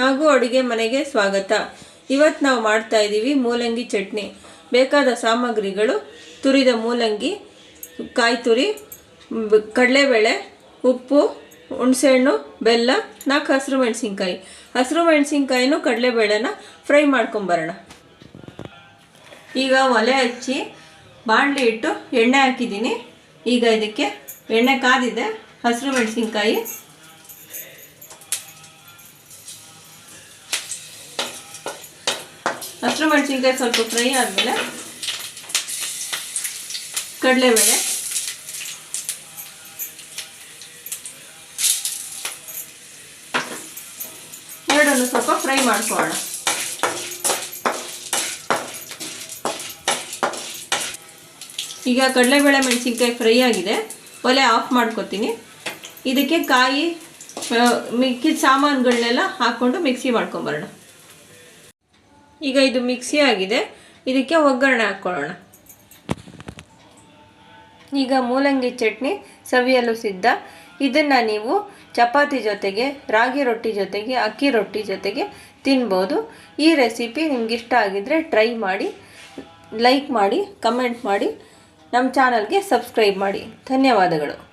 ಹಾಗೂ ಅಡುಗೆ ಮನೆಗೆ ಸ್ವಾಗತ. ಇವತ್ತು ನಾವು ಮಾಡ್ತಾ ಇದ್ದೀವಿ ಮೂಲಂಗಿ ಚಟ್ನಿ. ಬೇಕಾದ ಸಾಮಗ್ರಿಗಳು, ತುರಿದ ಮೂಲಂಗಿ ಕಾಯಿ ತುರಿ ಕಡಲೆಬೇಳೆ, ಉಪ್ಪು, ಹುಣಸೆಹಣ್ಣು, ಬೆಲ್ಲ, ನಾಲ್ಕು ಹಸಿರು ಮೆಣಸಿನ್ಕಾಯಿ ಹಸಿರು ಮೆಣಸಿನ್ಕಾಯಿನೂ ಕಡಲೆಬೇಳೆನ ಫ್ರೈ ಮಾಡ್ಕೊಂಬರೋಣ. ಈಗ ಒಲೆ ಹಚ್ಚಿ ಬಾಣಲಿ ಇಟ್ಟು ಎಣ್ಣೆ ಹಾಕಿದ್ದೀನಿ. ಈಗ ಇದಕ್ಕೆ ಎಣ್ಣೆ ಕಾದಿದೆ ಹಸಿರು ಮೆಣಸಿನ್ಕಾಯಿ ಹಸಿರು ಮೆಣಸಿನ್ಕಾಯಿ ಸ್ವಲ್ಪ ಫ್ರೈ ಆದಮೇಲೆ ಕಡಲೆಬೇಳೆ. ಎರಡನ್ನು ಸ್ವಲ್ಪ ಫ್ರೈ ಮಾಡ್ಕೊಳ್ಳೋಣ. ಈಗ ಕಡಲೆಬೇಳೆ ಮೆಣಸಿನ್ಕಾಯಿ ಫ್ರೈ ಆಗಿದೆ. ಒಲೆ ಆಫ್ ಮಾಡ್ಕೊತೀನಿ. ಇದಕ್ಕೆ ಕಾಯಿ ಮಿಕ್ಕಿದ ಸಾಮಾನುಗಳನ್ನೆಲ್ಲ ಹಾಕ್ಕೊಂಡು ಮಿಕ್ಸಿ ಮಾಡ್ಕೊಂಬರೋಣ. ಈಗ ಇದು ಮಿಕ್ಸಿ ಆಗಿದೆ. ಇದಕ್ಕೆ ಒಗ್ಗರಣೆ ಹಾಕ್ಕೊಳ್ಳೋಣ. ಈಗ ಮೂಲಂಗಿ ಚಟ್ನಿ ಸವಿಯಲು ಸಿದ್ಧ. ಇದನ್ನು ನೀವು ಚಪಾತಿ ಜೊತೆಗೆ, ರಾಗಿ ರೊಟ್ಟಿ ಜೊತೆಗೆ, ಅಕ್ಕಿ ರೊಟ್ಟಿ ಜೊತೆಗೆ ತಿನ್ಬೋದು. ಈ ರೆಸಿಪಿ ನಿಮ್ಗೆ ಇಷ್ಟ ಆಗಿದ್ದರೆ ಟ್ರೈ ಮಾಡಿ, ಲೈಕ್ ಮಾಡಿ, ಕಮೆಂಟ್ ಮಾಡಿ, ನಮ್ಮ ಚಾನಲ್ಗೆ ಸಬ್ಸ್ಕ್ರೈಬ್ ಮಾಡಿ. ಧನ್ಯವಾದಗಳು.